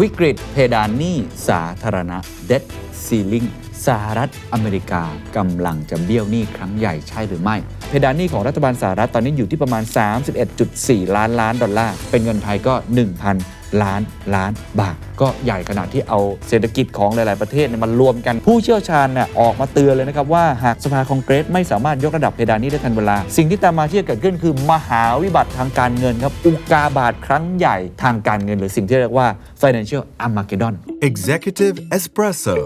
วิกฤตเพดานหนี้สาธารณะ debt ceiling สหรัฐอเมริกากำลังจะเบี้ยวหนี้ครั้งใหญ่ใช่หรือไม่ เพดานหนี้ของรัฐบาลสหรัฐตอนนี้อยู่ที่ประมาณ 31.4 ล้านล้านดอลลาร์ เป็นเงินไทยก็ 1,000 ล้านล้านบาท ก็ใหญ่ขนาดที่เอาเศรษฐกิจของหลาย ๆ ประเทศเนี่ยมันรวมกันผู้เชี่ยวชาญเนี่ยออกมาเตือนเลยนะครับว่าหากสภาคองเกรสไม่สามารถยกระดับเพดานนี้ได้ทันเวลา สิ่งที่ตามมาที่จะเกิดขึ้นคือมหาวิบัติทางการเงินครับอุกาบาตครั้งใหญ่ทางการเงิน หรือสิ่งที่เรียกว่า financial armageddon Executive Espresso.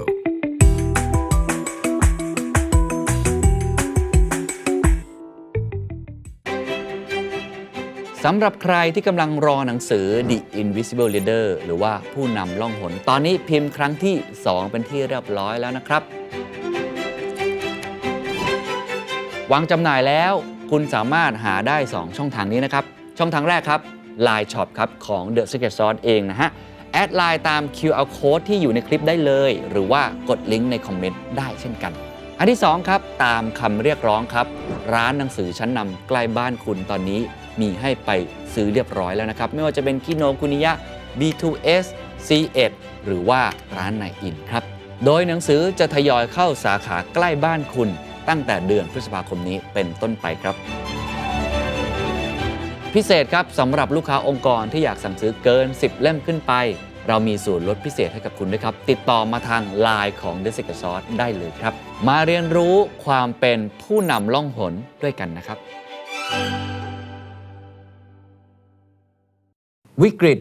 สำหรับใครที่กำลังรอหนังสือ The Invisible Leader หรือว่าผู้นำล่องหน ตอนนี้พิมพ์ครั้งที่ 2 เป็นที่เรียบร้อยแล้วนะครับ วางจำหน่ายแล้วคุณสามารถหาได้ 2 ช่องทางนี้นะครับ ช่องทางแรกครับ Line Shop ครับ ของ The Secret Sauce เองนะฮะ แอดไลน์ตาม QR Code ที่อยู่ในคลิปได้เลย หรือว่ากดลิงก์ในคอมเมนต์ได้เช่นกัน อันที่ 2 ครับ ตามคำเรียกร้องครับ ร้านหนังสือชั้นนำใกล้บ้านคุณตอนนี้ มีให้ไปซื้อเรียบร้อยแล้วนะครับ ไม่ว่าจะเป็นคิโนคุนิยะ B2S C1 หรือว่าร้านไนอินครับ โดยหนังสือจะทยอยเข้าสาขาใกล้บ้านคุณ ตั้งแต่เดือนพฤษภาคมนี้เป็นต้นไปครับ พิเศษครับสำหรับลูกค้าองค์กรที่อยากสั่งซื้อเกิน 10 เล่มขึ้นไป เรามีส่วนลดพิเศษให้กับคุณด้วยครับ ติดต่อมาทาง Line ของ The Secret Sauce ได้เลยครับ มาเรียนรู้ความเป็นผู้นำล่องหนด้วยกันนะครับ วิกฤต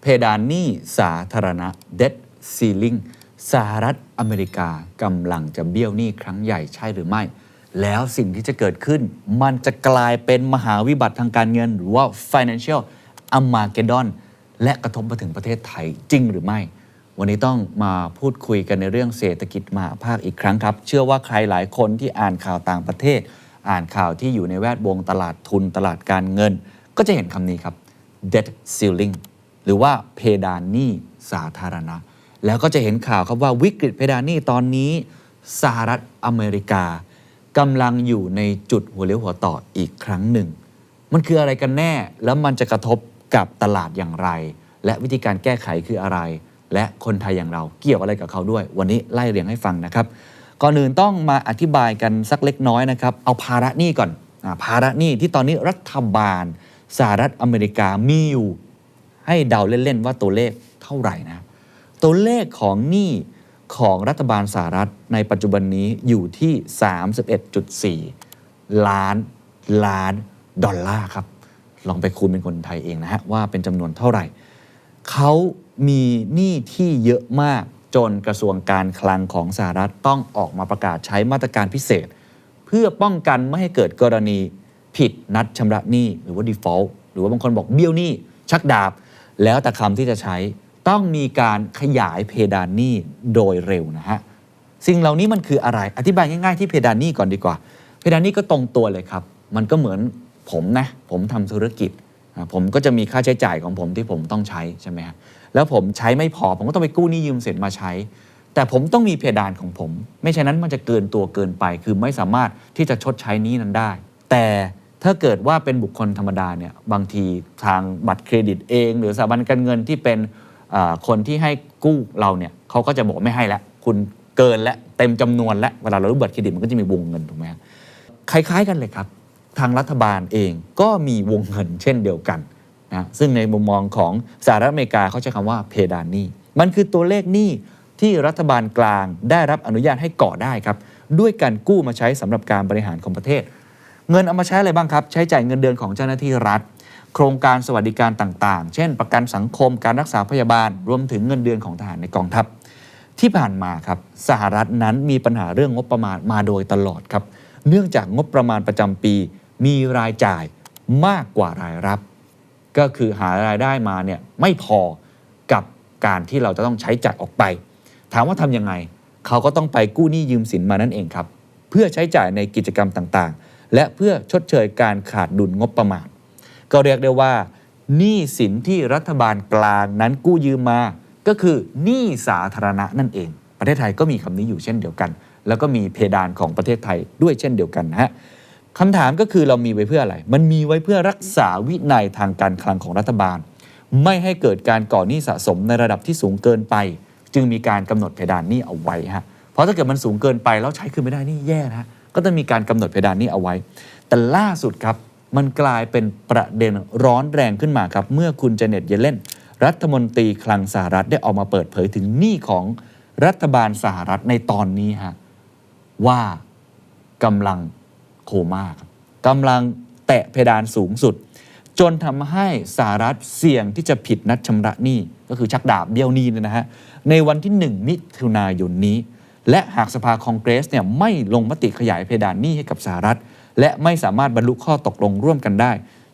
เพดานหนี้สาธารณะ debt ceiling สหรัฐอเมริกากำลังจะเบี้ยวหนี้ครั้งใหญ่ใช่หรือไม่ แล้วสิ่งที่จะเกิดขึ้น มันจะกลายเป็นมหาวิบัติทางการเงิน หรือว่า financial armageddon และกระทบมาถึงประเทศไทยจริงหรือไม่ วันนี้ต้องมาพูดคุยกันในเรื่องเศรษฐกิจมหาภาคอีกครั้งครับ เชื่อว่าใครหลายคนที่อ่านข่าวต่างประเทศ อ่านข่าวที่อยู่ในแวดวงตลาดทุนตลาดการเงิน ก็จะเห็นคำนี้ครับ debt ceiling หรือว่าเพดานหนี้สาธารณะ แล้วก็จะเห็นข่าวครับว่าวิกฤตเพดานหนี้ตอนนี้สหรัฐอเมริกากำลังอยู่ในจุดหัวเลี้ยวหัวต่ออีกครั้งหนึ่ง มันคืออะไรกันแน่ แล้วมันจะกระทบกับตลาดอย่างไร และวิธีการแก้ไขคืออะไร และคนไทยอย่างเราเกี่ยวอะไรกับเขาด้วย วันนี้ไล่เรียงให้ฟังนะครับ ก่อนอื่นต้องมาอธิบายกันสักเล็กน้อยนะครับ เอาภาระหนี้ก่อนอาภาระหนี้ที่ตอนนี้รัฐบาล สหรัฐอเมริกามีอยู่ ให้เดาเล่น ๆ ว่าตัวเลขเท่าไหร่นะ ตัวเลขของหนี้ของรัฐบาลสหรัฐในปัจจุบันนี้อยู่ที่ 31.4 ล้านล้านดอลลาร์ครับ ลองไปคูณเป็นคนไทยเองนะฮะ ว่าเป็นจำนวนเท่าไหร่ เขามีหนี้ที่เยอะมากจนกระทรวงการคลังของสหรัฐต้องออกมาประกาศใช้มาตรการพิเศษ เพื่อป้องกันไม่ให้เกิดกรณี ผิดนัดชำระหนี้หรือว่า default หรือว่าบางคนบอกเบี้ยวหนี้ชักดาบ แล้วแต่คำที่จะใช้ต้องมีการขยายเพดานหนี้โดยเร็วนะฮะสิ่งเหล่านี้มันคืออะไรอธิบายง่ายๆที่เพดานหนี้ก่อนดีกว่า เพดานหนี้ก็ตรงตัวเลยครับ มันก็เหมือนผมนะผมทำธุรกิจ ผมก็จะมีค่าใช้จ่ายของผมที่ผมต้องใช้ใช่ไหมฮะแล้วผมใช้ไม่พอผมก็ต้องไปกู้หนี้ยืมสินมาใช้ แต่ผมต้องมีเพดานของผม ไม่ฉะนั้นมันจะเกินตัวเกินไป คือไม่สามารถที่จะชดใช้หนี้นั้นได้ แต่ ถ้าเกิดว่าเป็นบุคคลธรรมดาเนี่ยบางทีทางบัตรเครดิตเอง หรือสถาบันการเงินที่เป็นคนที่ให้กู้เราเนี่ยเขาก็จะบอกไม่ให้แล้วคุณเกินและเต็มจำนวนและเวลาเรารูปบัตรเครดิตมันก็จะมีวงเงินถูกไหมคล้าย ๆ กันเลยครับ ทางรัฐบาลเองก็มีวงเงินเช่นเดียวกันนะซึ่งในมุมมองของสหรัฐอเมริกาเขาใช้คำว่าเพดานหนี้มันคือตัวเลขหนี้ที่รัฐบาลกลางได้รับอนุญาตให้ก่อได้ครับด้วยการกู้มาใช้สำหรับการบริหารของประเทศ เงินเอามาใช้อะไรบ้างครับ ใช้จ่ายเงินเดือนของเจ้าหน้าที่รัฐ โครงการสวัสดิการต่างๆ เช่น ประกันสังคมการรักษาพยาบาล รวมถึงเงินเดือนของทหารในกองทัพ ที่ผ่านมาครับสหรัฐนั้นมีปัญหาเรื่องงบประมาณมาโดยตลอดครับ เนื่องจากงบประมาณประจำปี มีรายจ่ายมากกว่ารายรับ ก็คือหารายได้มาเนี่ยไม่พอกับการที่เราจะต้องใช้จ่ายออกไป ถามว่าทำยังไง เขาก็ต้องไปกู้หนี้ยืมสินมานั่นเองครับ เพื่อใช้จ่ายในกิจกรรมต่างๆ และเพื่อชดเชยการขาดดุลงบประมาณ ก็เรียกได้ว่าหนี้สินที่รัฐบาลกลางนั้นกู้ยืมมา ก็คือหนี้สาธารณะนั่นเอง ประเทศไทยก็มีคำนี้อยู่เช่นเดียวกัน แล้วก็มีเพดานของประเทศไทยด้วยเช่นเดียวกันนะฮะคำถามก็คือเรามีไว้เพื่ออะไร มันมีไว้เพื่อรักษาวินัยทางการคลังของรัฐบาล ไม่ให้เกิดการก่อหนี้สะสมในระดับที่สูงเกินไป จึงมีการกำหนดเพดานหนี้เอาไว้ฮะเพราะถ้าเกิดมันสูงเกินไปแล้วใช้คืนไม่ได้นี่แย่นะฮะ ก็ต้องมีการกำหนดเพดานนี้เอาไว้ แต่ล่าสุดครับมันกลายเป็นประเด็นร้อนแรงขึ้นมาครับ เมื่อคุณเจเน็ตเยเลนรัฐมนตรีคลังสหรัฐได้ออกมาเปิดเผยถึงหนี้ของรัฐบาลสหรัฐในตอนนี้ฮะว่ากำลังโคม่าครับกำลังแตะเพดานสูงสุด จนทำให้สหรัฐเสี่ยงที่จะผิดนัดชำระหนี้ก็คือชักดาบเบี้ยวหนี้เนี่ยนะฮะในวันที่ 1 มิถุนายนนี้ และหากสภาคองเกรสเนี่ยไม่ลงมติขยายเพดานหนี้ให้กับสหรัฐ และไม่สามารถบรรลุข้อตกลงร่วมกันได้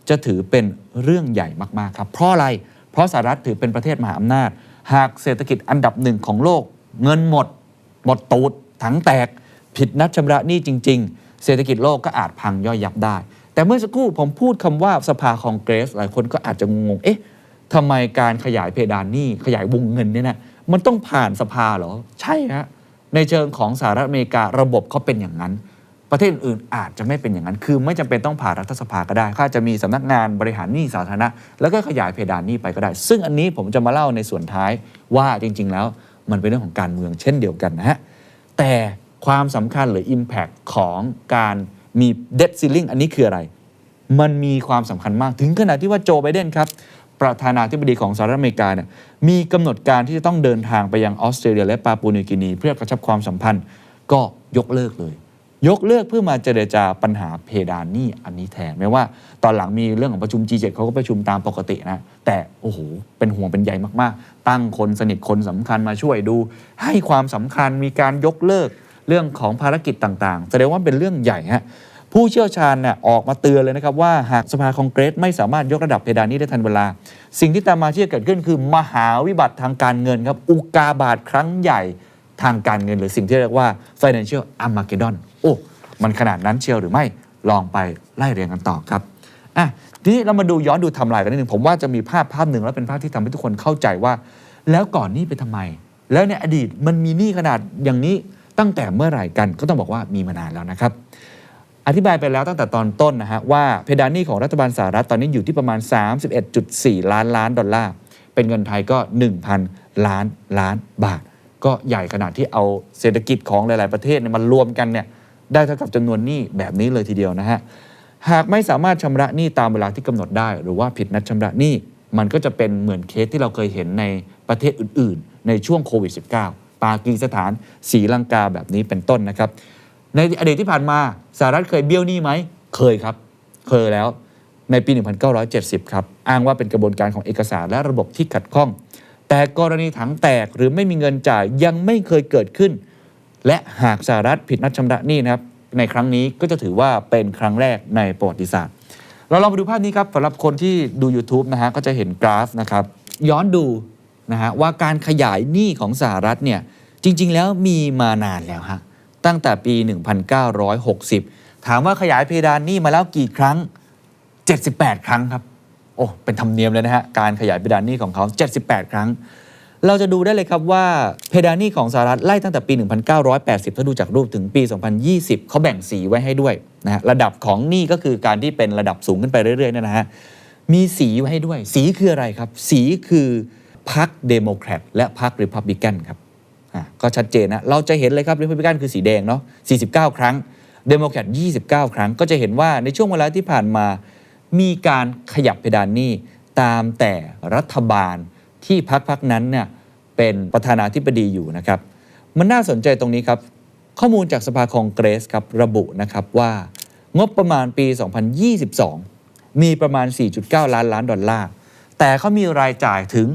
จะถือเป็นเรื่องใหญ่มากๆครับ เพราะอะไร เพราะสหรัฐถือเป็นประเทศมหาอำนาจ หากเศรษฐกิจอันดับหนึ่งของโลก เงินหมด หมดตูดถังแตก ผิดนัดชำระหนี้จริง ๆ เศรษฐกิจโลกก็อาจพังย่อยยับได้ แต่เมื่อสักครู่ผมพูดคำว่าสภาคองเกรส หลายคนก็อาจจะงงเอ๊ะทำไมการขยายเพดานหนี้ขยายวงเงินเนี่ยนะมันต้องผ่านสภาเหรอ ใช่ฮะ ในเชิงของสหรัฐอเมริการะบบเขาเป็นอย่างนั้น ประเทศอื่นอาจจะไม่เป็นอย่างนั้น คือไม่จำเป็นต้องผ่านรัฐสภาก็ได้ขาอาจะมีสำนักงานบริหารหนี้สาธารณะ แล้วก็ขยายเพดานหนี้ไปก็ได้ ซึ่งอันนี้ผมจะมาเล่าในส่วนท้ายว่าจริง ๆ แล้วมันเป็นเรื่องของการเมืองเช่นเดียวกันนะฮะแต่ความสำคัญหรือ Impact ของการมี debt ceiling อันนี้คืออะไร มันมีความสำคัญมากถึงขนาดที่ว่าโจไบเดนครับ ประธานาธิบดีของสหรัฐอเมริกาเนี่ยมีกำหนดการที่จะต้องเดินทางไปยังออสเตรเลียและปาปัวนิวกินี เพื่อกระชับความสัมพันธ์ก็ยกเลิกเลย ยกเลิกเพื่อมาเจรจาปัญหาเพดานหนี้อันนี้แทนแม้ว่า ตอนหลังมีเรื่องของประชุม G7 เขาก็ประชุมตามปกตินะแต่โอ้โหเป็นห่วงเป็นใยมากๆ ตั้งคนสนิทคนสำคัญมาช่วยดู ให้ความสำคัญมีการยกเลิกเรื่องของภารกิจต่างๆ แสดงว่าเป็นเรื่องใหญ่ฮะ ผู้เชี่ยวชาญเนี่ยออกมาเตือนเลยนะครับว่าหากสภาคองเกรสไม่สามารถยกระดับเพดานนี้ได้ทันเวลา สิ่งที่ตามมาที่จะเกิดขึ้นคือมหาวิบัติทางการเงินครับอุกาบาตครั้งใหญ่ทางการเงิน หรือสิ่งที่เรียกว่า financial armageddon โอ้มันขนาดนั้นเชียวหรือไม่ลองไปไล่เรียงกันต่อครับอะทีนี้เรามาดูย้อนดูทำลายกันนิดนึงผมว่าจะมีภาพภาพหนึ่งแล้วเป็นภาพที่ทำให้ทุกคนเข้าใจว่า แล้วก่อนนี้ไปทำไม แล้วในอดีตมันมีหนี้ขนาดอย่างนี้ตั้งแต่เมื่อไหร่กันก็ต้องบอกว่ามีมานานแล้วนะครับ อธิบายไปแล้วตั้งแต่ตอนต้นนะฮะว่าเพดานหนี้ของรัฐบาลสหรัฐตอนนี้อยู่ที่ประมาณ 31.4 ล้านล้านดอลลาร์ เป็นเงินไทยก็ 1,000 ล้านล้านบาท ก็ใหญ่ขนาดที่เอาเศรษฐกิจของหลาย ๆ ประเทศเนี่ยมันรวมกันเนี่ยได้เท่ากับจำนวนหนี้แบบนี้เลยทีเดียวนะฮะ หากไม่สามารถชำระหนี้ตามเวลาที่กำหนดได้ หรือว่าผิดนัดชำระหนี้มันก็จะเป็นเหมือนเคสที่เราเคยเห็นในประเทศอื่น ๆ ในช่วงโควิด -19 ปากีสถานศรีลังกาแบบนี้เป็นต้นนะครับ ในอดีตที่ผ่านมา สหรัฐเคยเบี้ยวหนี้ไหม เคยครับ เคยแล้วในปี 1970 ครับ อ้างว่าเป็นกระบวนการของเอกสารและระบบที่ขัดข้อง แต่กรณีถังแตกหรือไม่มีเงินจ่ายยังไม่เคยเกิดขึ้น และหากสหรัฐผิดนัดชำระหนี้นะครับ ในครั้งนี้ก็จะถือว่าเป็นครั้งแรกในประวัติศาสตร์ เราลองไปดูภาพนี้ครับสำหรับคนที่ดู YouTube นะฮะก็จะเห็นกราฟนะครับ ย้อนดูนะฮะว่าการขยายหนี้ของสหรัฐเนี่ยจริง ๆ แล้วมีมานานแล้วฮะ ตั้งแต่ปี 1960 ถามว่าขยายเพดานหนี้มาแล้วกี่ครั้ง 78 ครั้งครับ โอ้เป็นธรรมเนียมเลยนะฮะ การขยายเพดานหนี้ของเขา 78 ครั้ง เราจะดูได้เลยครับว่าเพดานหนี้ของสหรัฐไล่ตั้งแต่ปี 1980 ถ้าดูจากรูปถึงปี 2020 เขาแบ่งสีไว้ให้ด้วยนะฮะระดับของหนี้ก็คือการที่เป็นระดับสูงขึ้นไปเรื่อยๆเนยนะฮะมีสีไว้ให้ด้วย สีคืออะไรครับ สีคือพรรคเดโมแครตและพรรคริพับลิกันครับ ก็ชัดเจนนะ เราจะเห็นเลยครับ r ิ p ับลิกันคือสีแดงเนาะ 49 ครั้ง เดโมแครต29 ครั้ง ก็จะเห็นว่าในช่วงเวลาที่ผ่านมา มีการขยับเพดานหนี้ตามแต่รัฐบาลที่พักพักนั้นเนี่ยเป็นประธานาธิบดีอยู่นะครับ มันน่าสนใจตรงนี้ครับ ข้อมูลจากสภาคองเกรสครับระบุนะครับว่างบประมาณปี 2022 มีประมาณ 4.9 ล้านล้านดอลลาร์ แต่เขามีรายจ่ายถึง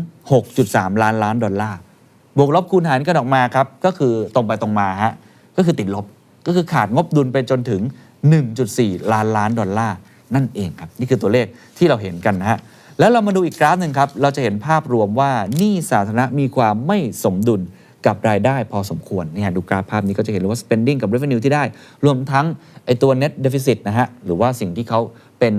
6.3 ล้านล้านดอลลาร์ บวกลบคูณหารกันออกมาครับก็คือตรงไปตรงมาฮะก็คือติดลบก็คือขาดงบดุลไปจนถึง 1.4 ล้านล้านดอลลาร์นั่นเองครับนี่คือตัวเลขที่เราเห็นกันนะฮะแล้วเรามาดูอีกกราฟหนึ่งครับ เราจะเห็นภาพรวมว่าหนี้สาธารณะมีความไม่สมดุลกับรายได้พอสมควรเนี่ยดูกราฟภาพนี้ก็จะเห็นเลยว่า spending กับ revenue ที่ได้ รวมทั้งไอตัว net deficit นะฮะ หรือว่าสิ่งที่เขาเป็น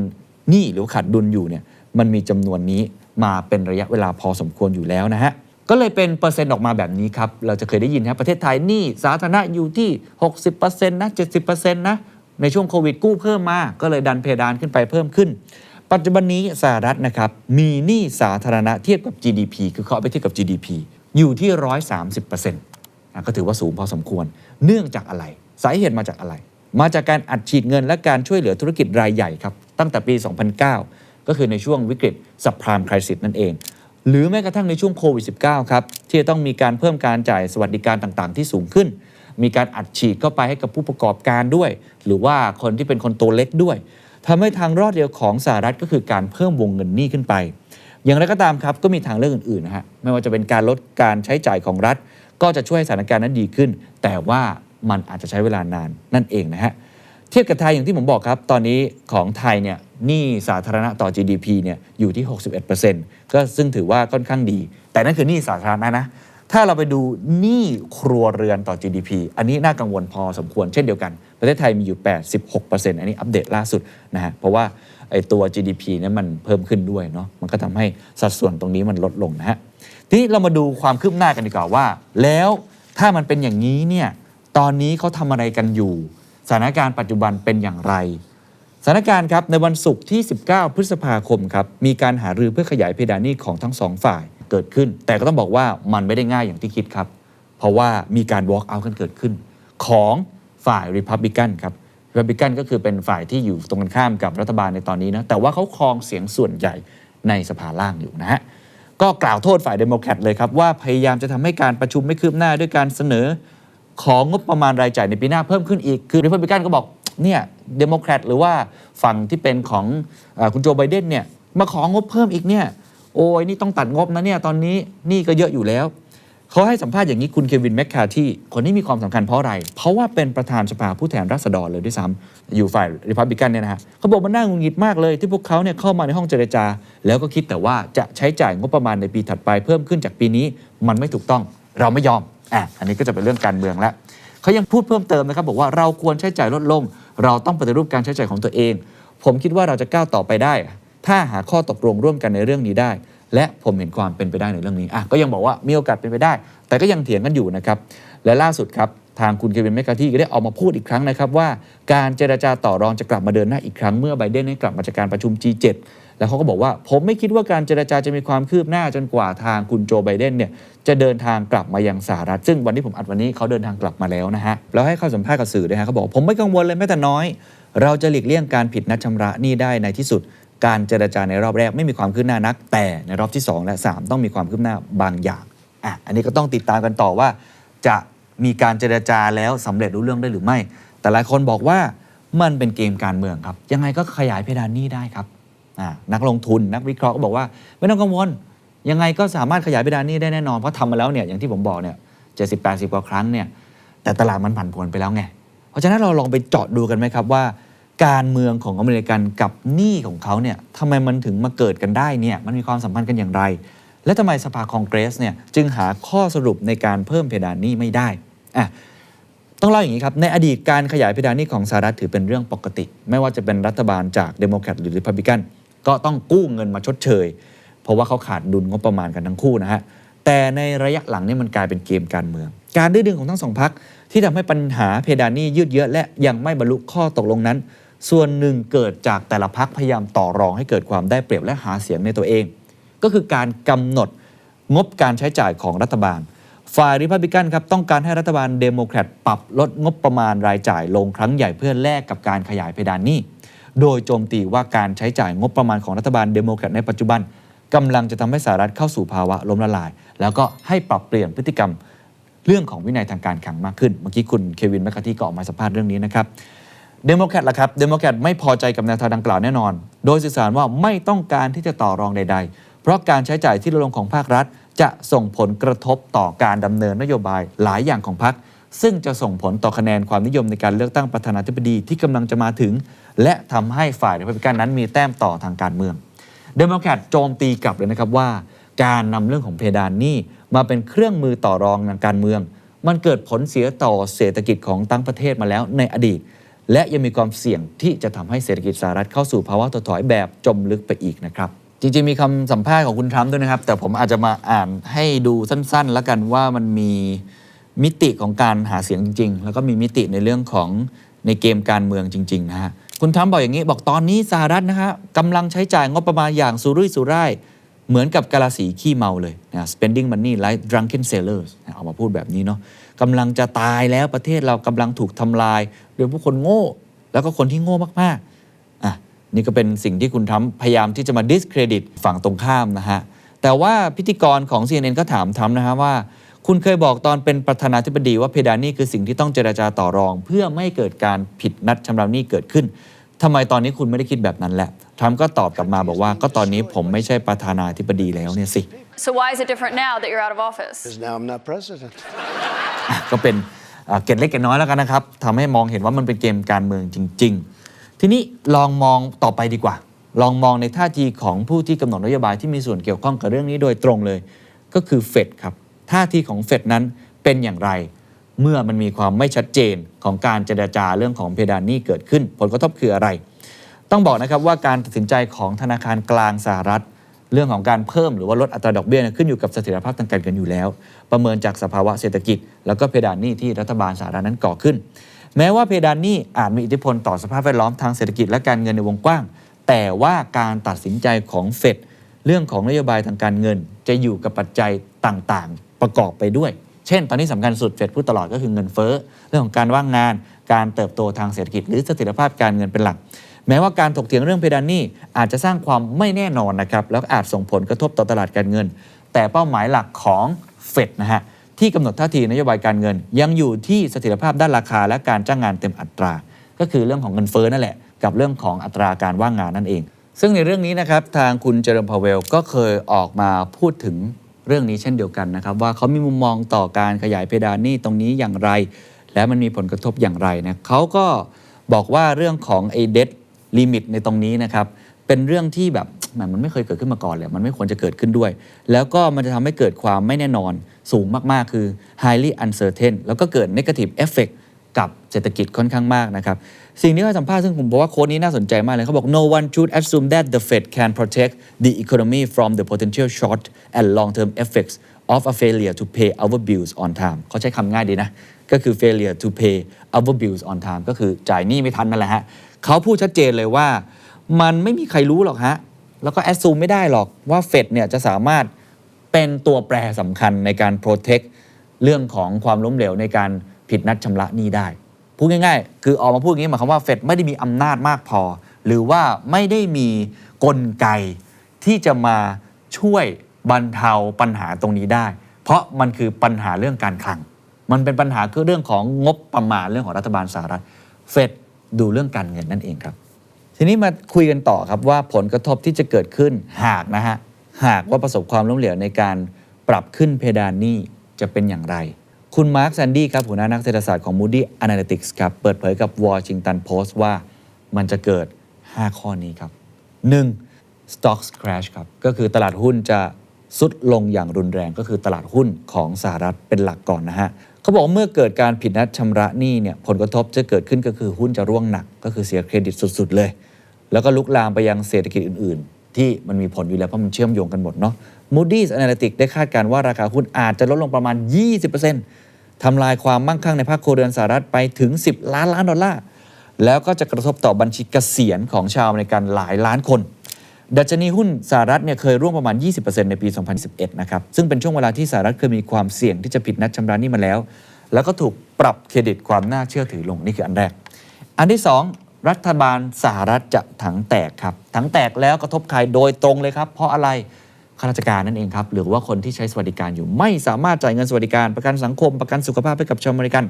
หนี้หรือขาดดุลอยู่เนี่ยมันมีจำนวนนี้มาเป็นระยะเวลาพอสมควรอยู่แล้วนะฮะ ก็เลยเป็นเปอร์เซ็นต์ออกมาแบบนี้ครับ เราจะเคยได้ยินครับประเทศไทยหนี้สาธารณะอยู่ที่ 60%นะ70%นะในช่วงโควิดกู้เพิ่มมา ก็เลยดันเพดานขึ้นไปเพิ่มขึ้น ปัจจุบันนี้สหรัฐนะครับมีหนี้สาธารณะเทียบกับ GDP คือเขาไปเทียบกับ GDP อยู่ที่ 130%นะก็ถือว่าสูงพอสมควร เนื่องจากอะไร สาเหตุมาจากอะไร มาจากการอัดฉีดเงินและการช่วยเหลือธุรกิจรายใหญ่ครับตั้งแต่ปี 2009 ก็คือในช่วงวิกฤต subprime crisis นั่นเอง หรือแม้กระทั่งในช่วงโควิด -19 ครับ ที่จะต้องมีการเพิ่มการจ่ายสวัสดิการต่างๆ ที่สูงขึ้น มีการอัดฉีดเข้าไปให้กับผู้ประกอบการด้วย หรือว่าคนที่เป็นคนตัวเล็กด้วยทำให้ทางรอดเดียวของสหรัฐก็คือการเพิ่มวงเงินหนี้ขึ้นไป อย่างไรก็ตามครับก็มีทางเลือกอื่นๆนะฮะไม่ว่าจะเป็นการลดการใช้จ่ายของรัฐ ก็จะช่วยให้สถานการณ์นั้นดีขึ้น แต่ว่ามันอาจจะใช้เวลานานนั่นเองนะฮะ เทียบกับไทยอย่างที่ผมบอกครับ ตอนนี้ของไทยเนี่ยหนี้สาธารณะต่อ GDP เนี่ยอยู่ที่ 61%ก็ซึ่งถือว่าค่อนข้างดี แต่นั่นคือหนี้สาธารณะนะ ถ้าเราไปดูหนี้ครัวเรือนต่อ GDP อันนี้น่ากังวลพอสมควรเช่นเดียวกัน ประเทศไทยมีอยู่ 86%อันนี้อัปเดตล่าสุดนะฮะเพราะว่าไอ้ตัว GDP เนี่ยมันเพิ่มขึ้นด้วยเนาะมันก็ทำให้สัดส่วนตรงนี้มันลดลงนะฮะทีนี้เรามาดูความคืบหน้ากันดีกว่าว่า แล้วถ้ามันเป็นอย่างนี้เนี่ยตอนนี้เขาทำอะไรกันอยู่ สถานการณ์ปัจจุบันเป็นอย่างไร สถานการณ์ครับในวันศุกร์ที่ 19 พฤษภาคมครับมีการหารือเพื่อขยายเพดานหนี้ของทั้งสองฝ่ายเกิดขึ้น แต่ก็ต้องบอกว่ามันไม่ได้ง่ายอย่างที่คิดครับ เพราะว่ามีการ walk out กันเกิดขึ้น ของฝ่าย Republican ครับ Republican ก็คือเป็นฝ่ายที่อยู่ตรงกันข้ามกับรัฐบาลในตอนนี้นะแต่ว่าเขาครองเสียงส่วนใหญ่ในสภาล่างอยู่นะฮะก็กล่าวโทษฝ่ายเดโมแครตเลยครับว่าพยายามจะทำให้การประชุมไม่คืบหน้าด้วยการเสนอ ของงบประมาณรายจ่ายในปีหน้าเพิ่มขึ้นอีก คือ r ิพับลิกันก็บอกเนี่ยเดโมแครตหรือว่าฝั่งที่เป็นของอคุณโจไบเดนเนี่ยมาของงบเพิ่มอีกเนี่ยโอ้ยนี่ต้องตัดงบนะเนี่ยตอนนี้นี่ก็เยอะอยู่แล้ว เขาให้สัมภาษณ์อย่างนี้คุณเควินแมคคาที่คนนี้มีความสำคัญเพราะอะไร เพราะว่าเป็นประธานสภาผู้แทนราษฎรเลยด้วยซ้ำอยู่ฝ่ายริพับลิกันเนี่ยนะฮะเขาบอกมันน่าหงุดหงิดมากเลย ที่พวกเขาเนี่ยเข้ามาในห้องเจรจา แล้วก็คิดแต่ว่าจะใช้จ่ายงบประมาณในปีถัดไปเพิ่มขึ้นจากปีนี้ มันไม่ถูกต้องเราไม่ยอม อะอันนี้ก็จะเป็นเรื่องการเมืองแล้วเขายังพูดเพิ่มเติมนะครับบอกว่าเราควรใช้จ่ายลดลง เราต้องปฏิรูปการใช้จ่ายของตัวเอง ผมคิดว่าเราจะก้าวต่อไปได้ ถ้าหาข้อตกลงร่วมกันในเรื่องนี้ได้ และผมเห็นความเป็นไปได้ในเรื่องนี้อะก็ยังบอกว่ามีโอกาสเป็นไปได้ แต่ก็ยังเถียงกันอยู่นะครับและล่าสุดครับทางคุณเควินแมคคาที่ก็ได้ออกมาพูดอีกครั้งนะครับว่า การเจรจาต่อรองจะกลับมาเดินหน้าอีกครั้งเมื่อไบเดนได้กลับมาจากการประชุม G7 แล้วเขาก็บอกว่าผมไม่คิดว่าการเจรจาจะมีความคืบหน้าจนกว่าทางคุณโจไบเดนเนี่ยจะเดินทางกลับมายังสหรัฐ ซึ่งวันที่ผมอัดวันนี้เขาเดินทางกลับมาแล้วนะฮะแล้วให้เข้าสัมภาษณ์กับสื่อด้วยฮะเขาบอกผมไม่กังวลเลยแม้แต่น้อย เราจะหลีกเลี่ยงการผิดนัดชำระหนี้ได้ในที่สุด การเจรจาในรอบแรกไม่มีความคืบหน้านัก แต่ในรอบที่ 2 และ 3 ต้องมีความคืบหน้าบางอย่างอะอันนี้ก็ต้องติดตามกันต่อว่า จะมีการเจรจาแล้วสำเร็จรู้เรื่องได้หรือไม่ แต่หลายคนบอกว่ามันเป็นเกมการเมืองครับยังไงก็ขยายเพดานหนี้ได้ครับ นักลงทุนนักวิเคราะห์ก็บอกว่า ไม่ต้องกังวล ยังไงก็สามารถขยายเพดานนี้ได้แน่นอน เพราะทำมาแล้วเนี่ยอย่างที่ผมบอกเนี่ยเจ็ดสิบแปดสิบกว่าครั้งเนี่ยแต่ตลาดมันผันผวนไปแล้วไง เพราะฉะนั้นเราลองไปเจาะดูกันไหมครับว่า การเมืองของอเมริกันกับหนี้ของเขาเนี่ยทำไมมันถึงมาเกิดกันได้เนี่ยมันมีความสัมพันธ์กันอย่างไร และทำไมสภาคองเกรสเนี่ยจึงหาข้อสรุปในการเพิ่มเพดานหนี้ไม่ได้อะต้องเล่าอย่างนี้ครับ ในอดีตการขยายเพดานหนี้ของสหรัฐถือเป็นเรื่องปกติ ไม่ว่าจะเป็นรัฐบาลจากเดโมแครตหรือริพับลิกัน ก็ต้องกู้เงินมาชดเชย เพราะว่าเขาขาดดุลงบประมาณกันทั้งคู่นะฮะแต่ในระยะหลังนี่มันกลายเป็นเกมการเมือง การดื้อดึงของทั้งสองพักที่ทำให้ปัญหาเพดานนี้ยืดเยื้อและยังไม่บรรลุข้อตกลงนั้น ส่วนหนึ่งเกิดจากแต่ละพักพยายามต่อรองให้เกิดความได้เปรียบและหาเสียงในตัวเอง ก็คือการกำหนดงบการใช้จ่ายของรัฐบาล ฝ่ายริพับลิกันครับต้องการให้รัฐบาลเดโมแครตปรับลดงบประมาณรายจ่ายลงครั้งใหญ่เพื่อแลกกับการขยายเพดานหนี้ โดยโจมตีว่าการใช้จ่ายงบประมาณของรัฐบาลเดโมแครตในปัจจุบันกำลังจะทำให้สหรัฐเข้าสู่ภาวะล้มละลาย แล้วก็ให้ปรับเปลี่ยนพฤติกรรมเรื่องของวินัยทางการคลังมากขึ้น เมื่อกี้คุณเควินแมคคาที่ก็ออกมาสัมภาษณ์เรื่องนี้นะครับเดโมแครตล่ะครับเดโมแครตไม่พอใจกับแนวทางดังกล่าวแน่นอน โดยสื่อสารว่าไม่ต้องการที่จะต่อรองใด ๆ เพราะการใช้จ่ายที่ลดลงของภาครัฐ จะส่งผลกระทบต่อการดำเนินนโยบายหลายอย่างของพรรค ซึ่งจะส่งผลต่อคะแนนความนิยมในการเลือกตั้งประธานาธิบดีที่กำลังจะมาถึง และทำให้ฝ่ายริพับลิกันนั้นมีแต้มต่อทางการเมืองเดโมแครตโจมตีกลับเลยนะครับว่า การนำเรื่องของเพดานนี้มาเป็นเครื่องมือต่อรองทางการเมือง มันเกิดผลเสียต่อเศรษฐกิจของตั้งประเทศมาแล้วในอดีต และยังมีความเสี่ยงที่จะทำให้เศรษฐกิจสหรัฐเข้าสู่ภาวะถดถอยแบบจมลึกไปอีกนะครับจริงๆ มีคำสัมภาษณ์ของคุณทรัมป์ด้วยนะครับ แต่ผมอาจจะมาอ่านให้ดูสั้นๆ แล้วกันว่ามันมี มิติของการหาเสียงจริง ๆ แล้วก็มีมิติในเรื่องของในเกมการเมืองจริง ๆ นะฮะ คุณทรัมบอกอย่างนี้บอกตอนนี้สหรัฐนะฮะกำลังใช้จ่ายงบประมาณอย่างสุรุ่ยสุร่ายเหมือนกับกาลาสีขี้เมาเลยนะ spending money like drunken sailors นะเอามาพูดแบบนี้เนาะกำลังจะตายแล้วประเทศเรากำลังถูกทำลายโดยผู้คนโง่ แล้วก็คนที่โง่มากๆอะนี่ก็เป็นสิ่งที่คุณทรัมพยายามที่จะมา discredit ฝั่งตรงข้ามนะฮะ แต่ว่าพิธีกรของ CNN ก็ถามทรัมนะฮะว่า คุณเคยบอกตอนเป็นประธานาธิบดีว่าเพดานหนี้คือสิ่งที่ต้องเจราจาต่อรอง เพื่อไม่ให้เกิดการผิดนัดชำระหนี้เกิดขึ้นทำไมตอนนี้คุณไม่ได้คิดแบบนั้นแหละทรัมป์ก็ตอบกลับมาบอกว่าก็ตอนนี้ผมไม่ใช่ประธานาธิบดีแล้วเนี่ยสิ So why is it different now that you're out of office? Because now I'm not president. ก็เป็นเอ่อเกร็ดเล็กเกร็ดน้อยแล้วกันนะครับทำให้มองเห็นว่ามันเป็นเกมการเมืองจริง ๆ ทีนี้ลองมองต่อไปดีกว่า ลองมองในท่าทีของผู้ที่กำหนดนโยบายที่มีส่วนเกี่ยวข้องกับเรื่องนี้โดยตรงเลย ก็คือเฟดครับ ท่าทีของเฟดนั้นเป็นอย่างไร เมื่อมันมีความไม่ชัดเจนของการเจรจาเรื่องของเพดานหนี้เกิดขึ้น ผลกระทบคืออะไร ต้องบอกนะครับว่าการตัดสินใจของธนาคารกลางสหรัฐ เรื่องของการเพิ่มหรือว่าลดอัตราดอกเบี้ยขึ้นอยู่กับเสถียรภาพทางการเงินอยู่แล้ว ประเมินจากสภาวะเศรษฐกิจ แล้วก็เพดานหนี้ที่รัฐบาลสหรัฐนั้นก่อขึ้น แม้ว่าเพดานหนี้อาจมีอิทธิพลต่อสภาพแวดล้อมทางเศรษฐกิจและการเงินในวงกว้าง แต่ว่าการตัดสินใจของเฟดเรื่องของนโยบายทางการเงินจะอยู่กับปัจจัยต่างๆ ประกอบไปด้วย เช่น ตอนนี้สำคัญสุดเฟดพูดตลอดก็คือเงินเฟ้อเรื่องของการว่างงาน การเติบโตทางเศรษฐกิจ หรือเสถียรภาพการเงินเป็นหลัก แม้ว่าการถกเถียงเรื่องเพดานนี้อาจจะสร้างความไม่แน่นอนนะครับแล้วอาจส่งผลกระทบต่อตลาดการเงิน แต่เป้าหมายหลักของเฟดนะฮะที่กำหนดท่าทีนโยบายการเงิน ยังอยู่ที่เสถียรภาพด้านราคาและการจ้างงานเต็มอัตรา ก็คือเรื่องของเงินเฟ้อนั่นแหละ กับเรื่องของอัตราการว่างงานนั่นเอง ซึ่งในเรื่องนี้นะครับทางคุณเจอร์มพาเวลก็เคยออกมาพูดถึง เรื่องนี้เช่นเดียวกันนะครับ ว่าเขามีมุมมองต่อการขยายเพดานหนี้ตรงนี้อย่างไร และมันมีผลกระทบอย่างไรนะเขาก็บอกว่าเรื่องของไอเดลิมิตในตรงนี้นะครับเป็นเรื่องที่แบบมันไม่เคยเกิดขึ้นมาก่อนเลยมันไม่ควรจะเกิดขึ้นด้วย แล้วก็มันจะทำให้เกิดความไม่แน่นอนสูงมากๆ คือ highly uncertain แล้วก็เกิด negative effect กับเศรษฐกิจค่อนข้างมากนะครับสิ่งที่เขาสัมภาษณ์ซึ่งผมบอกว่าโค้ดนี้น่าสนใจมากเลยเขาบอก no one should assume that the Fed can protect the economy from the potential short and long term effects of a failure to pay our bills on time เขาใช้คำง่ายดีนะ ก็คือ failure to pay our bills on time ก็คือจ่ายหนี้ไม่ทันนั่นแหละฮะเขาพูดชัดเจนเลยว่า มันไม่มีใครรู้หรอกฮะ แล้วก็แอ s ซูมไม่ได้หรอกว่าเฟดเนี่ยจะสามารถเป็นตัวแปรสำคัญในการ protect เรื่องของความล้มเหลวในการผิดนัดชำระหนี้ได้ พูดง่ายๆ คือออกมาพูดอย่างนี้หมายความว่าเฟดไม่ได้มีอำนาจมากพอ หรือว่าไม่ได้มีกลไกที่จะมาช่วยบรรเทาปัญหาตรงนี้ได้ เพราะมันคือปัญหาเรื่องการคลัง มันเป็นปัญหาคือเรื่องของงบประมาณเรื่องของรัฐบาลสหรัฐ เฟดดูเรื่องการเงินนั่นเองครับ ทีนี้มาคุยกันต่อครับว่าผลกระทบที่จะเกิดขึ้นหากนะฮะหากว่าประสบความล้มเหลวในการปรับขึ้นเพดานหนี้จะเป็นอย่างไร คุณมาร์คแซนดี้ครับหัวหน้านักเศรษฐศาสตร์ของ Moody Analytics ครับเปิดเผยกับ Washington Post ว่ามันจะเกิด 5 ข้อนี้ครับ 1. Stocks crash ครับก็คือตลาดหุ้นจะสุดลงอย่างรุนแรงก็คือตลาดหุ้นของสหรัฐเป็นหลักก่อนนะฮะเขาบอกเมื่อเกิดการผิดนัดชำระหนี้เนี่ยผลกระทบจะเกิดขึ้นก็คือหุ้นจะร่วงหนัก ก็คือเสียเครดิตสุด ๆ เลย แล้วก็ลุกลามไปยังเศรษฐกิจอื่น ที่มันมีผลอยู่แล้วเพราะมันเชื่อมโยงกันหมดเนาะ Moody's Analytics ได้คาดการณ์ว่าราคาหุ้นอาจจะลดลงประมาณ 20%ทำลายความมั่งคั่งในภาคครัวเรือนสหรัฐไปถึง 10 ล้านล้านดอลลาร์ แล้วก็จะกระทบต่อบัญชีเกษียณของชาวอเมริกันหลายล้านคน ดัชนีหุ้นสหรัฐเนี่ยเคยร่วงประมาณ 20%ในปี 2011 นะครับ ซึ่งเป็นช่วงเวลาที่สหรัฐเคยมีความเสี่ยงที่จะผิดนัดชำระหนี้มาแล้ว แล้วก็ถูกปรับเครดิตความน่าเชื่อถือลงนี่คืออันแรก อันที่ 2 รัฐบาลสหรัฐจะถังแตกครับ ถังแตกแล้วกระทบใครโดยตรงเลยครับ เพราะอะไรข้าราชการนั่นเองครับ หรือว่าคนที่ใช้สวัสดิการอยู่ ไม่สามารถจ่ายเงินสวัสดิการประกันสังคมประกันสุขภาพให้กับชาวอเมริกัน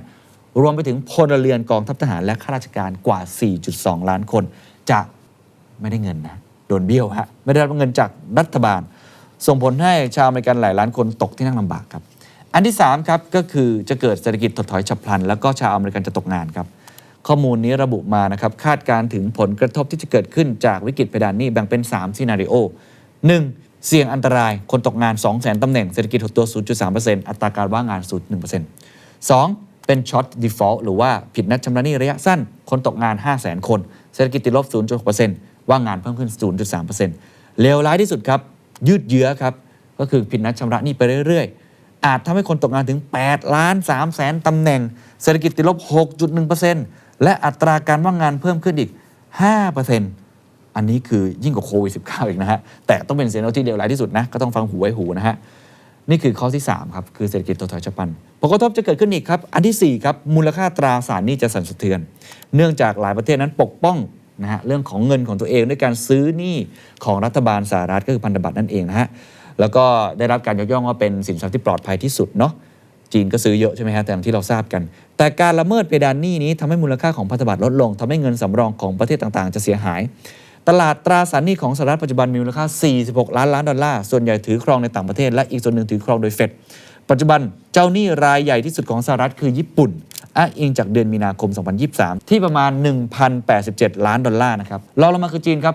รวมไปถึงพลเรือนกองทัพทหารและข้าราชการกว่า 4.2 ล้านคน จะไม่ได้เงินนะโดนเบี้ยวฮะไม่ได้รับเงินจากรัฐบาล ส่งผลให้ชาวอเมริกันหลายล้านคนตกที่นั่งลำบากครับอันที่3ครับก็คือจะเกิดเศรษฐกิจถดถอยฉับพลัน แล้วก็ชาวอเมริกันจะตกงานครับ ข้อมูลนี้ระบุมานะครับคาดการณ์ถึงผลกระทบที่จะเกิดขึ้นจากวิกฤตเพดานหนี้แบ่งเป็น3ซีนารีโอ 1. เสี่ยงอันตรายคนตกงาน 200,000ตำแหน่งเศรษฐกิจหดตัว 0.3%อัตราการว่างงาน 0.1% 2. เป็นช็อต default หรือว่าผิดนัดชำระหนี้ระยะสั้น คนตกงาน 500,000 คน เศรษฐกิจติดลบ 0.6%ว่างงานเพิ่มขึ้น 0.3%เลวร้ายที่สุดครับยืดเยื้อครับก็คือผิดนัดชำระหนี้ไปเรื่อยๆอาจทำให้คนตกงานถึง 8 ล้าน3แสนตำแหน่ง เศรษฐกิจติดลบ 6.1% และอัตราการว่างงานเพิ่มขึ้นอีก 5%อันนี้คือยิ่งกว่าโควิด -19 อีกนะฮะ แต่ต้องเป็นเซนโนที่เลวร้ายที่สุดนะ ก็ต้องฟังหูไว้หูนะฮะ นี่คือข้อที่ 3 ครับ คือเศรษฐกิจถดถอยชะปันผลกระทบจะเกิดขึ้นอีกครับ อันทีสี่4 ครับ มูลค่าตราสารหนี้จะสั่นสะเทือน เนื่องจากหลายประเทศนั้นปกป้องนะฮะเรื่องของเงินของตัวเองด้วยการซื้อหนี้ของรัฐบาลสหรัฐก็คือพันธบัตรนั่นเองนะฮะแล้วก็ได้รับการยกย่องว่าเป็นสินทรัพย์ที่ปลอดภัยที่สุดเนาะ จีนก็ซื้อเยอะใช่ไหมฮะแต่ที่เราทราบกัน แต่การละเมิดเพดานหนี้นี้ทำให้มูลค่าของพันธบัตรลดลงทำให้เงินสำรองของประเทศต่างๆ จะเสียหาย ตลาดตราสารหนี้ของสหรัฐปัจจุบันมีมูลค่า 46 ล้านล้านดอลลาร์ส่วนใหญ่ถือครองในต่างประเทศ และอีกส่วนหนึ่งถือครองโดยเฟดปัจจุบันเจ้าหนี้รายใหญ่ที่สุดของสหรัฐคือญี่ปุ่นอ้างอิงจากเดือนมีนาคม 2023 ที่ประมาณ 1,087 ล้านดอลลาร์นะครับรองลงมาคือจีนครับ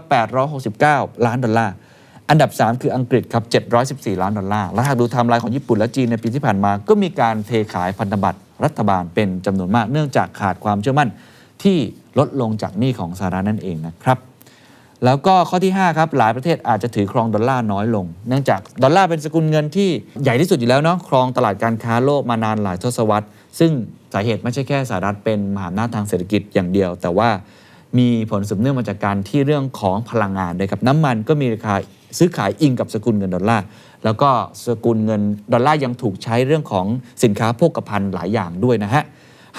869 ล้านดอลลาร์ อันดับ 3 คืออังกฤษครับ 714 ล้านดอลลาร์ และหากดูไทม์ไลน์ของญี่ปุ่นและจีนในปีที่ผ่านมา ก็มีการเทขายพันธบัตรรัฐบาลเป็นจำนวนมาก เนื่องจากขาดความเชื่อมั่นที่ลดลงจากหนี้ของสหรัฐนั่นเองนะครับ แล้วก็ข้อที่ 5 ครับ หลายประเทศอาจจะถือครองดอลลาร์น้อยลง เนื่องจากดอลลาร์เป็นสกุลเงินที่ใหญ่ที่สุดอยู่แล้วเนาะ ครองตลาดการค้าโลกมานานหลายทศวรรษ ซึ่งสาเหตุไม่ใช่แค่สหรัฐเป็นมหาอำนาจทางเศรษฐกิจอย่างเดียว แต่ว่ามีผลสืบเนื่องมาจากการที่เรื่องของพลังงานด้วยครับน้ำมันก็มีราคา ซื้อขายอิงกับสกุลเงินดอลลาร์แล้วก็สกุลเงินดอลลาร์ยังถูกใช้เรื่องของสินค้าโภคภัณฑ์หลายอย่างด้วยนะฮะ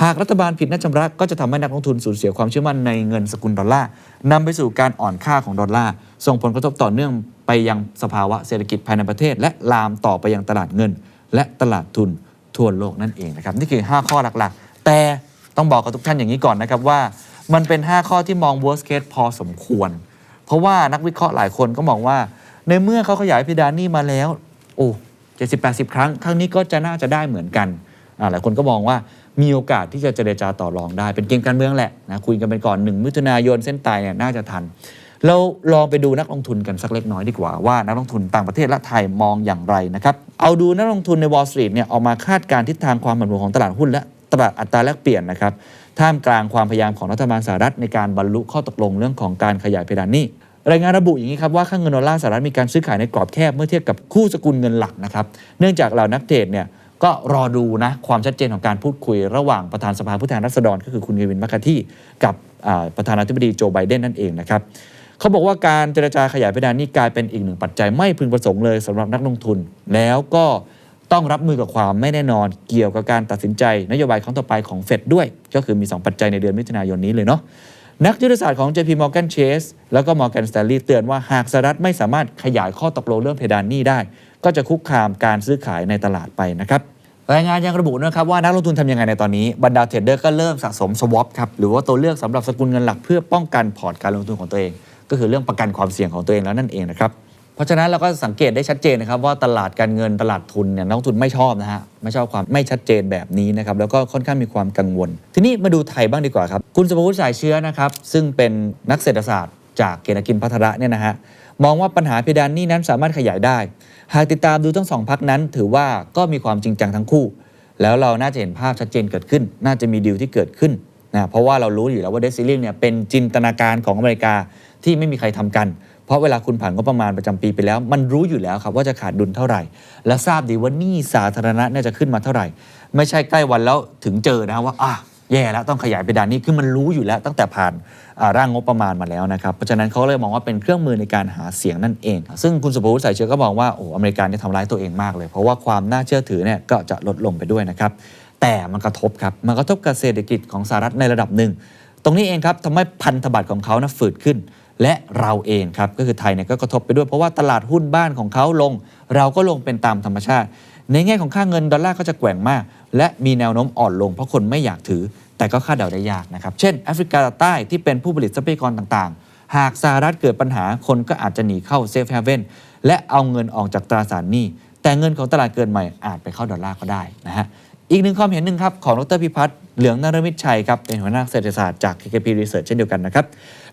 หากรัฐบาลผิดนัดชำระก็จะทำให้นักลงทุนสูญเสียความเชื่อมั่นในเงินสกุลดอลลาร์นำไปสู่การอ่อนค่าของดอลลาร์ส่งผลกระทบต่อเนื่องไปยังสภาวะเศรษฐกิจภายในประเทศ และลามต่อไปยังตลาดเงิน และตลาดทุนทั่วโลกนั่นเองนะครับนี่คือ 5 ข้อหลักๆ แต่ต้องบอกกับทุกท่านอย่างนี้ก่อนนะครับว่า มันเป็น 5 ข้อที่มอง worst case พอสมควร เพราะว่านักวิเคราะห์หลายคนก็มองว่า ในเมื่อเขาขยายเพดานนี้มาแล้ว โอ้เจ็ดสิบแปดสิบครั้ง ครั้งนี้ก็จะน่าจะได้เหมือนกันหลายคนก็มองว่ามีโอกาสที่จะเจรจาต่อรองได้ เป็นเกมการเมืองแหละนะคุยกันไปก่อนหนึ่งมิถุนายนเส้นตายเนี่ยน่าจะทัน เราลองไปดูนักลงทุนกันสักเล็กน้อยดีกว่าว่านักลงทุนต่างประเทศและไทยมองอย่างไรนะครับเอาดูนักลงทุนใน Wall Street เนี่ยออกมาคาดการณ์ทิศทางความผันผวนของตลาดหุ้นและตลาดอัตราแลกเปลี่ยนนะครับท่ามกลางความพยายามของรัฐบาลสหรัฐในการบรรลุข้อตกลงเรื่องของการขยายเพดานหนี้ รายงานระบุอย่างนี้ครับว่าค่าเงินดอลลาร์สหรัฐมีการซื้อขายในกรอบแคบเมื่อเทียบกับคู่สกุลเงินหลักนะครับเนื่องจากเหล่านักเทรดเนี่ยก็รอดูนะความชัดเจนของการพูดคุยระหว่างประธานสภาผู้แทนราษฎร ก็คือคุณเกวินมัคคาที่กับประธานาธิบดีโจไบเดนนั่นเองนะครับเขาบอกว่าการเจรจาขยายเพดานนี้กลายเป็นอีกหนึ่งปัจจัยไม่พึงประสงค์เลยสำหรับนักลงทุน แล้วก็ต้องรับมือกับความไม่แน่นอนเกี่ยวกับการตัดสินใจ นโยบายครั้งต่อไปของเฟดด้วย ก็คือมี 2 ปัจจัยในเดือนมิถุนายนนี้เลยเนาะ นักยุทธศาสตร์ของ JP Morgan Chase แล้วก็ Morgan Stanley เตือนว่าหากสหรัฐไม่สามารถขยายข้อตกลงเรื่องเพดานหนี้ได้ ก็จะคุกคามการซื้อขายในตลาดไปนะครับรายงานยังระบุนะครับว่านักลงทุนทำยังไงในตอนนี้ บรรดาเทรดเดอร์ก็เริ่มสะสมสวอปครับหรือว่าตัวเลือกสำหรับสกุลเงินหลักเพื่อป้องกันพอร์ตการลงทุนของตัวเอง ก็คือเรื่องประกันความเสี่ยงของตัวเองแล้วนั่นเองนะครับ เพราะฉะนั้นเราก็สังเกตได้ชัดเจนนะครับว่าตลาดการเงินตลาดทุนเนี่ยนักทุนไม่ชอบนะฮะไม่ชอบความไม่ชัดเจนแบบนี้นะครับแล้วก็ค่อนข้างมีความกังวล ทีนี้มาดูไทยบ้างดีกว่าครับคุณสมบูรณ์สายเชื้อนะครับซึ่งเป็นนักเศรษฐศาสตร์ จากเกณฑ์กินพัทระเนี่ยนะฮะมองว่าปัญหาเพดานนี้นั้นสามารถขยายได้ หากติดตามดูทั้งสองพักนั้น ถือว่าก็มีความจริงจังทั้งคู่ แล้วเราน่าจะเห็นภาพชัดเจนเกิดขึ้น น่าจะมีดีลที่เกิดขึ้นนะเพราะว่าเรารู้อยู่แล้วว่าเดซิลิงเนี่ยเป็นจินตนาการของอเมริกาที่ไม่มีใครทำกัน เพราะเวลาคุณผ่านงบประมาณประจำปีไปแล้ว มันรู้อยู่แล้วครับว่าจะขาดดุลเท่าไหร่ และทราบดีว่านี้สาธารณะเนี่ยจะขึ้นมาเท่าไหร่ ไม่ใช่ใกล้วันแล้วถึงเจอนะว่าอะแย่แล้วต้องขยายไปดานนี้คือมันรู้อยู่แล้วตั้งแต่ผ่านร่างงบประมาณมาแล้วนะครับ เพราะฉะนั้นเขาเลยมองว่าเป็นเครื่องมือในการหาเสียงนั่นเอง ซึ่งคุณสุภวุฒิสายเชื้อก็มองว่าโอ้อเมริกาเนี่ยทำร้ายตัวเองมากเลย เพราะว่าความน่าเชื่อถือเนี่ยก็จะลดลงไปด้วยนะครับ แต่มันกระทบครับ มันกระทบกับเศรษฐกิจของสหรัฐในระดับหนึ่ง ตรงนี้เองครับทำให้พันธบัตรของเขานะฝืดขึ้น และเราเองครับก็คือไทยเนี่ยก็กระทบไปด้วยเพราะว่าตลาดหุ้นบ้านของเขาลง เราก็ลงเป็นตามธรรมชาติ ในแง่ของค่าเงินดอลลาร์ก็จะแกว่งมาก และมีแนวโน้มอ่อนลง เพราะคนไม่อยากถือ แต่ก็คาดเดาได้ยากนะครับ เช่นแอฟริกาใต้ที่เป็นผู้ผลิตทรัพยากรต่างๆ หากสหรัฐเกิดปัญหาคนก็อาจจะหนีเข้าเซฟเฮเว่นและเอาเงินออกจากตราสารหนี้แต่เงินของตลาดเกินใหม่อาจไปเข้าดอลลาร์ก็ได้นะฮะอีกหนึ่งความเห็นหนึ่งครับของดรพิพัฒน์เหลืองนรมิตรชัยครับเป็นหัวหน้าเศรษฐศาสตร์จาก KKP Research เช่นเดียวกันนะครับ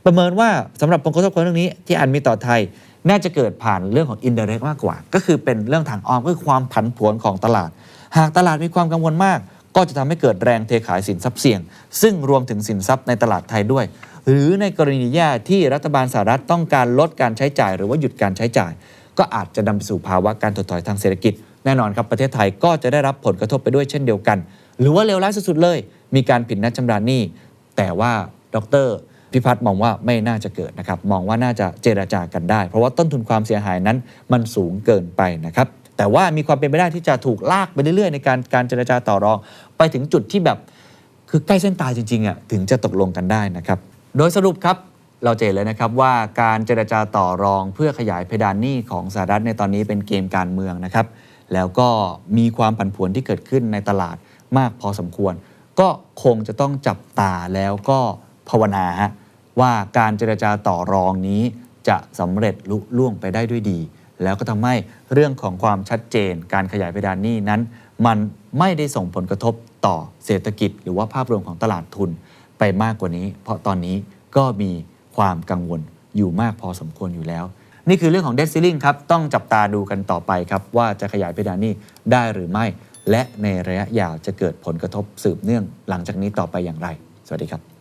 ประเมินว่าสำหรับผลกระทบของเรื่องนี้ที่อาจมีต่อไทย น่าจะเกิดผ่านเรื่องของ indirect มากกว่า ก็คือเป็นเรื่องทางอ้อมก็คือความผันผวนของตลาด หากตลาดมีความกังวลมาก ก็จะทำให้เกิดแรงเทขายสินทรัพย์เสี่ยง ซึ่งรวมถึงสินทรัพย์ในตลาดไทยด้วย หรือในกรณีแย่ที่รัฐบาลสหรัฐต้องการลดการใช้จ่าย หรือว่าหยุดการใช้จ่าย ก็อาจจะนำไปสู่ภาวะการถดถอยทางเศรษฐกิจแน่นอนครับประเทศไทยก็จะได้รับผลกระทบไปด้วยเช่นเดียวกัน หรือว่าเลวร้ายสุดๆเลย มีการผิดนัดชำระหนี้แต่ว่าดร พิพัฒน์มองว่าไม่น่าจะเกิดนะครับ มองว่าน่าจะเจราจากันได้ เพราะว่าต้นทุนความเสียหายนั้นมันสูงเกินไปนะครับ แต่ว่ามีความเป็นไปได้ที่จะถูกลากไปเรื่อยๆ ในการการเจรจาต่อรอง ไปถึงจุดที่แบบคือใกล้เส้นตายจริงๆอะถึงจะตกลงกันได้นะครับ โดยสรุปครับเราเจนเลยนะครับว่าการเจรจาต่อรองเพื่อขยายเพดานหนี้ของสหรัฐในตอนนี้เป็นเกมการเมืองนะครับ แล้วก็มีความผันผวนที่เกิดขึ้นในตลาดมากพอสมควร ก็คงจะต้องจับตาแล้วก็ภาวนาฮะ ว่าการเจรจาต่อรองนี้ จะสำเร็จลุล่วงไปได้ด้วยดี แล้วก็ทำให้เรื่องของความชัดเจน การขยายเพดานหนี้นั้น มันไม่ได้ส่งผลกระทบต่อเศรษฐกิจ หรือว่าภาพรวมของตลาดทุนไปมากกว่านี้ เพราะตอนนี้ก็มีความกังวลอยู่มากพอสมควรอยู่แล้ว นี่คือเรื่องของ debt ceiling ครับ ต้องจับตาดูกันต่อไปครับ ว่าจะขยายเพดานหนี้ได้หรือไม่ และในระยะยาวจะเกิดผลกระทบสืบเนื่องหลังจากนี้ต่อไปอย่างไร สวัสดีครับ